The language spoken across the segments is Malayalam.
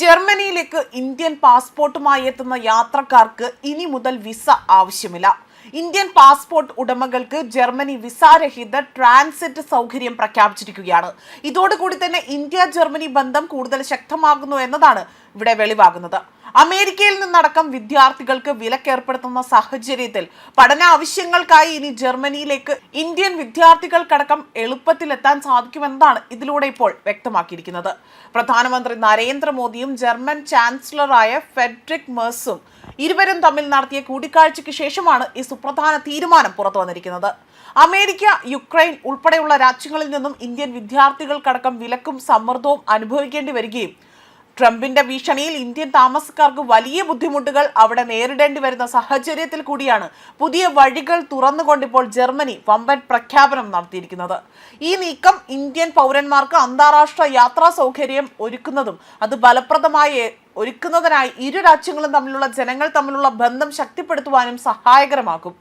ജർമ്മനിയിലേക്ക് ഇന്ത്യൻ പാസ്പോർട്ടുമായി എത്തുന്ന യാത്രക്കാർക്ക് ഇനി മുതൽ വിസ ആവശ്യമില്ല. ഇന്ത്യൻ പാസ്പോർട്ട് ഉടമകൾക്ക് ജർമ്മനി വിസാരഹിത ട്രാൻസിറ്റ് സൗകര്യം പ്രഖ്യാപിച്ചിരിക്കുകയാണ്. ഇതോടുകൂടി തന്നെ ഇന്ത്യ ജർമ്മനി ബന്ധം കൂടുതൽ ശക്തമാകുന്നു എന്നതാണ് ഇവിടെ വെളിവാകുന്നത്. അമേരിക്കയിൽ നിന്നടക്കം വിദ്യാർത്ഥികൾക്ക് വിലക്കേർപ്പെടുത്തുന്ന സാഹചര്യത്തിൽ പഠന ആവശ്യങ്ങൾക്കായി ഇനി ജർമ്മനിയിലേക്ക് ഇന്ത്യൻ വിദ്യാർത്ഥികൾക്കടക്കം എളുപ്പത്തിലെത്താൻ സാധിക്കുമെന്നതാണ് ഇതിലൂടെ ഇപ്പോൾ വ്യക്തമാക്കിയിരിക്കുന്നത്. പ്രധാനമന്ത്രി നരേന്ദ്രമോദിയും ജർമ്മൻ ചാൻസലറായ ഫെഡറിക് മേഴ്സും ഇരുവരും തമ്മിൽ നടത്തിയ കൂടിക്കാഴ്ചയ്ക്ക് ശേഷമാണ് ഈ സുപ്രധാന തീരുമാനം പുറത്തു വന്നിരിക്കുന്നത്. അമേരിക്ക യുക്രൈൻ ഉൾപ്പെടെയുള്ള രാജ്യങ്ങളിൽ നിന്നും ഇന്ത്യൻ വിദ്യാർത്ഥികൾക്കടക്കം വിലക്കും സമ്മർദ്ദവും അനുഭവിക്കേണ്ടി വരികയും ട്രംപിന്റെ ഭീഷണിയിൽ ഇന്ത്യൻ താമസക്കാർക്ക് വലിയ ബുദ്ധിമുട്ടുകൾ അവിടെ നേരിടേണ്ടി വരുന്ന സാഹചര്യത്തിൽ കൂടിയാണ് പുതിയ വഴികൾ തുറന്നുകൊണ്ടിപ്പോൾ ജർമ്മനി വമ്പൻ പ്രഖ്യാപനം നടത്തിയിരിക്കുന്നത്. ഈ നീക്കം ഇന്ത്യൻ പൗരന്മാർക്ക് അന്താരാഷ്ട്ര യാത്രാ സൗകര്യം ഒരുക്കുന്നതും അത് ഫലപ്രദമായി ഒരുക്കുന്നതിനായി ഇരു രാജ്യങ്ങളും തമ്മിലുള്ള ജനങ്ങൾ തമ്മിലുള്ള ബന്ധം ശക്തിപ്പെടുത്തുവാനും സഹായകരമാകും.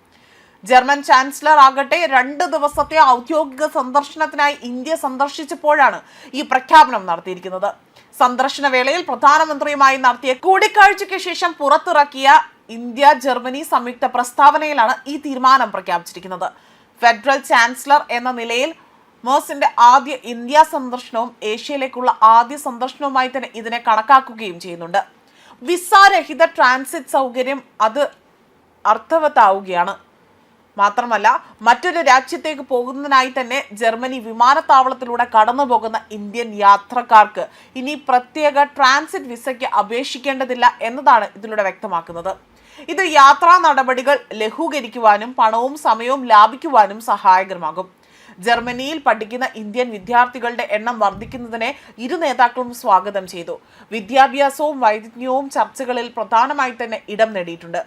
ജർമ്മൻ ചാൻസലർ ആകട്ടെ രണ്ട് ദിവസത്തെ ഔദ്യോഗിക സന്ദർശനത്തിനായി ഇന്ത്യ സന്ദർശിച്ചപ്പോഴാണ് ഈ പ്രഖ്യാപനം നടത്തിയിരിക്കുന്നത്. സന്ദർശന വേളയിൽ പ്രധാനമന്ത്രിയുമായി നടത്തിയ കൂടിക്കാഴ്ചയ്ക്ക് ശേഷം പുറത്തിറക്കിയ ഇന്ത്യ ജർമ്മനി സംയുക്ത പ്രസ്താവനയിലാണ് ഈ തീരുമാനം പ്രഖ്യാപിച്ചിരിക്കുന്നത്. ഫെഡറൽ ചാൻസലർ എന്ന നിലയിൽ മേഴ്സിന്റെ ആദ്യ ഇന്ത്യ സന്ദർശനവും ഏഷ്യയിലേക്കുള്ള ആദ്യ സന്ദർശനവുമായി തന്നെ ഇതിനെ കണക്കാക്കുകയും ചെയ്യുന്നുണ്ട്. വിസാരഹിത ട്രാൻസിറ്റ് സൗകര്യം അത് അർത്ഥവത്താവുകയാണ്. മാത്രമല്ല മറ്റൊരു രാജ്യത്തേക്ക് പോകുന്നതിനായി തന്നെ ജർമ്മനി വിമാനത്താവളത്തിലൂടെ കടന്നു പോകുന്ന ഇന്ത്യൻ യാത്രക്കാർക്ക് ഇനി പ്രത്യേക ട്രാൻസിറ്റ് വിസയ്ക്ക് അപേക്ഷിക്കേണ്ടതില്ല എന്നതാണ് ഇതിലൂടെ വ്യക്തമാക്കുന്നത്. ഇത് യാത്രാ നടപടികൾ ലഘൂകരിക്കുവാനും പണവും സമയവും ലാഭിക്കുവാനും സഹായകരമാകും. ജർമ്മനിയിൽ പഠിക്കുന്ന ഇന്ത്യൻ വിദ്യാർത്ഥികളുടെ എണ്ണം വർദ്ധിക്കുന്നതിനെ ഇരു നേതാക്കളും സ്വാഗതം ചെയ്തു. വിദ്യാഭ്യാസവും വൈദഗ്ധ്യവും ചർച്ചകളിൽ പ്രധാനമായി തന്നെ ഇടം നേടിയിട്ടുണ്ട്.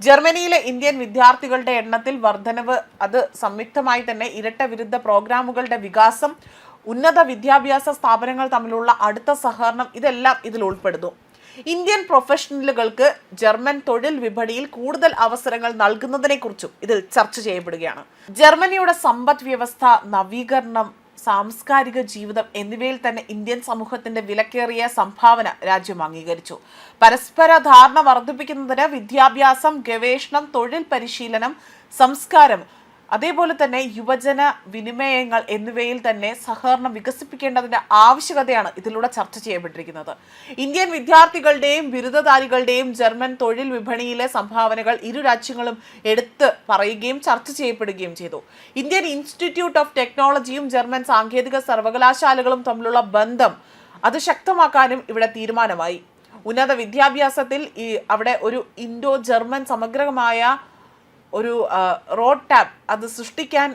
ജർമ്മനിയിലെ ഇന്ത്യൻ വിദ്യാർത്ഥികളുടെ എണ്ണത്തിൽ വർധനവ് അത് സംയുക്തമായി തന്നെ ഇരട്ട വിരുദ്ധ പ്രോഗ്രാമുകളുടെ വികാസം ഉന്നത വിദ്യാഭ്യാസ സ്ഥാപനങ്ങൾ തമ്മിലുള്ള അടുത്ത സഹകരണം ഇതെല്ലാം ഇതിൽ ഉൾപ്പെടുന്നു. ഇന്ത്യൻ പ്രൊഫഷണലുകൾക്ക് ജർമ്മൻ തൊഴിൽ വിപണിയിൽ കൂടുതൽ അവസരങ്ങൾ നൽകുന്നതിനെക്കുറിച്ചും ഇതിൽ ചർച്ച ചെയ്യപ്പെടുകയാണ്. ജർമ്മനിയുടെ സമ്പദ് വ്യവസ്ഥ നവീകരണം സാംസ്കാരിക ജീവിതം എന്നിവയിൽ തന്നെ ഇന്ത്യൻ സമൂഹത്തിന്റെ വിലക്കേറിയ സംഭാവന രാജ്യം അംഗീകരിച്ചു. പരസ്പര ധാരണ വർദ്ധിപ്പിക്കുന്നതിന് വിദ്യാഭ്യാസം ഗവേഷണം തൊഴിൽ പരിശീലനം സംസ്കാരം അതേപോലെ തന്നെ യുവജന വിനിമയങ്ങൾ എന്നിവയിൽ തന്നെ സഹകരണം വികസിപ്പിക്കേണ്ടതിന്റെ ആവശ്യകതയാണ് ഇതിലൂടെ ചർച്ച ചെയ്യപ്പെട്ടിരിക്കുന്നത്. ഇന്ത്യൻ വിദ്യാർത്ഥികളുടെയും ബിരുദധാരികളുടെയും ജർമ്മൻ തൊഴിൽ വിപണിയിലെ സംഭാവനകൾ ഇരു രാജ്യങ്ങളും എടുത്ത് പറയുകയും ചർച്ച ചെയ്യപ്പെടുകയും ചെയ്തു. ഇന്ത്യൻ ഇൻസ്റ്റിറ്റ്യൂട്ട് ഓഫ് ടെക്നോളജിയും ജർമ്മൻ സാങ്കേതിക സർവകലാശാലകളും തമ്മിലുള്ള ബന്ധം അത് ശക്തമാക്കാനും ഇവിടെ തീരുമാനമായി. ഉന്നത വിദ്യാഭ്യാസത്തിൽ ഈ അവിടെ ഒരു ഇൻഡോ ജർമ്മൻ സമഗ്രമായ ഒരു റോഡ് ടാപ്പ് അത് സൃഷ്ടിക്കാൻ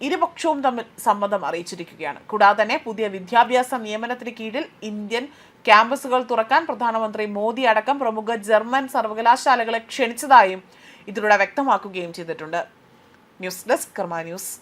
ഇരുപക്ഷവും തമ്മിൽ സമ്മതം അറിയിച്ചിരിക്കുകയാണ്. കൂടാതെ തന്നെ പുതിയ വിദ്യാഭ്യാസ നിയമനത്തിന് കീഴിൽ ഇന്ത്യൻ ക്യാമ്പസുകൾ തുറക്കാൻ പ്രധാനമന്ത്രി മോദി അടക്കം പ്രമുഖ ജർമ്മൻ സർവകലാശാലകളെ ക്ഷണിച്ചതായും ഇതിലൂടെ വ്യക്തമാക്കുകയും ചെയ്തിട്ടുണ്ട്. News desk Karma news.